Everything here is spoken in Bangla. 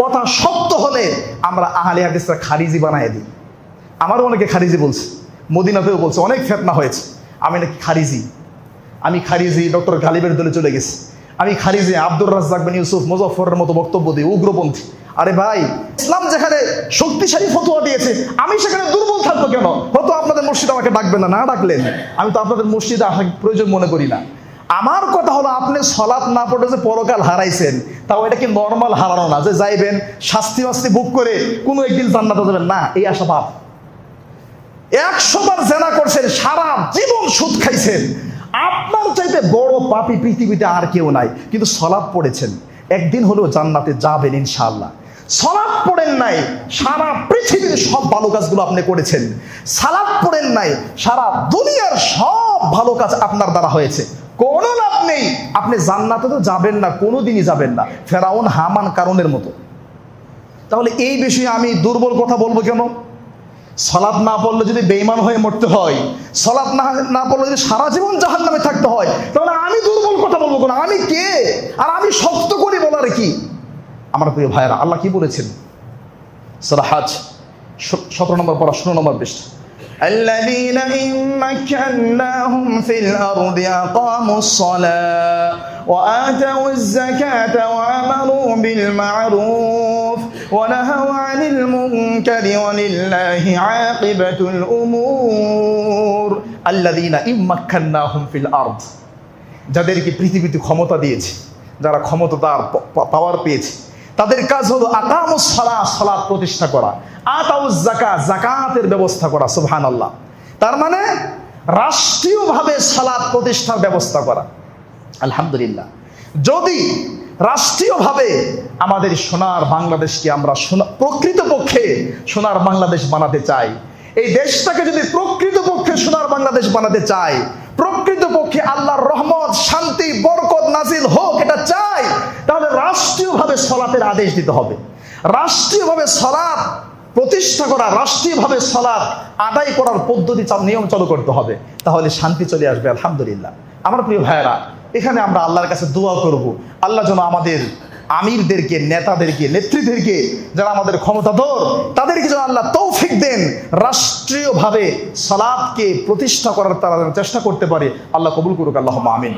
কথা সত্য হলে আমরা আহলে হাদিসরা খারিজি বানায় দিই। আমারও অনেকে খারিজি বলছে, মদিনাতেও বলছে, অনেক ফেতনা হয়েছে। আমি নাকি খারিজি। আমি খারিজি, ডক্টর গালিবের দলে চলে গেছি। আমি খারিজি, আব্দুর রাজ্জাক বিন ইউসুফ মুজফরের মতো বক্তব্য দিই উগ্রপন্থী। আরে ভাই, ইসলাম যেখানে শক্তিশালী ফতোয়া দিয়েছে, আমি সেখানে দুর্বল থাকব কেন? হয়তো আপনাদের মসজিদ আমাকে ডাকবেন না না ডাকলেন আমি তো আপনাদের মসজিদে প্রয়োজন মনে করি না। আমার কথা হলো আপনি সলাপ না পড়ে যে পরকাল হারাইছেন, তাও এটা কি নর্মাল হারানো না? যে যাইবেন, শাস্তি মাস্তি বুক করে কোনো একদিন জান্নাতে যাবেন? না, এই আশা পাপ একশো বার জেনা করছেন, সারা জীবন সুদ খাইছেন। আপনার চাইতে বড় পাপি পৃথিবীতে আর কেউ নাই, কিন্তু সলাপ পড়েছেন। একদিন হলেও জান্নাতে যাবেন ইনশাআল্লাহ। সলাপ পড়েন নাই, সারা পৃথিবীর সব ভালো কাজগুলো আপনি করেছেন। সালাপ পড়েন নাই, সারা দুনিয়ার সব ভালো কাজ আপনার দ্বারা হয়েছে। কোনো লাভ নেই। আপনি জান্নাতে তো যাবেন না, কোনোদিনই যাবেন না। ফেরাউন হামান কারণের মতো। তাহলে এই বিষয়ে আমি দুর্বল কথা বলব কেন? সলাপ না পড়লে যদি বেইমান হয়ে মরতে হয় সলাপ না না পড়লে যদি সারা জীবন জাহান নামে থাকতে হয়, তাহলে আমি দুর্বল কথা বলব কেন? আমি কে? আর আমি শক্ত করি বলার কি? আমার প্রিয় ভাইয়েরা, আল্লাহ কি বলেছেন? সারা হাজ সতেরো নম্বর পড়া, ষোলো নম্বর পৃষ্ঠা। الذين إن مكناهم في الأرض أقاموا الصلاة وآتوا الزكاة وأمروا بالمعروف ونهوا عن المنكر ولله عاقبة الأمور الذين إن مكناهم في الأرض যাদেরকে পৃথিবীতে ক্ষমতা দিয়েছে যারা ক্ষমতাদার পাওয়ার পেয়েছে তাদের কাজ হলো আকামুস সালাহ সালাত প্রতিষ্ঠা করা। আতাউজ জাকাত জাকাতের ব্যবস্থা করা সুবহান আল্লাহ তার মানে রাষ্ট্রীয়ভাবে সালাত প্রতিষ্ঠার ব্যবস্থা করা। আলহামদুলিল্লাহ। যদি রাষ্ট্রীয়ভাবে আমাদের সোনার বাংলাদেশকে আমরা প্রকৃতপক্ষে সোনার বাংলাদেশ বানাতে চাই, এই দেশটাকে যদি প্রকৃতপক্ষে সোনার বাংলাদেশ বানাতে চাই, প্রকৃতপক্ষে আল্লাহর রহমত, শান্তি, বরকত নাজিল হোক, এটা চাই সলাতের আদেশ দিতে হবে। রাষ্ট্রীয়ভাবে সলাৎ প্রতিষ্ঠা করা, রাষ্ট্রীয়ভাবে সলাৎ আদায় করার পদ্ধতি নিয়ম চালু করতে হবে। তাহলে শান্তি চলে আসবে, আলহামদুলিল্লাহ। আমার প্রিয় ভাইয়েরা, এখানে আমরা আল্লাহর কাছে দোয়া করব। আল্লাহ যেন আমাদের আমিরদেরকে, নেতাদেরকে, নেত্রীদেরকে যারা আমাদের ক্ষমতাধর, তাদেরকে যেন আল্লাহ তৌফিক দেন, রাষ্ট্রীয়ভাবে সালাদকে প্রতিষ্ঠা করার তারা যেন চেষ্টা করতে পারে, আল্লাহ কবুল করুক আল্লাহ আমিন।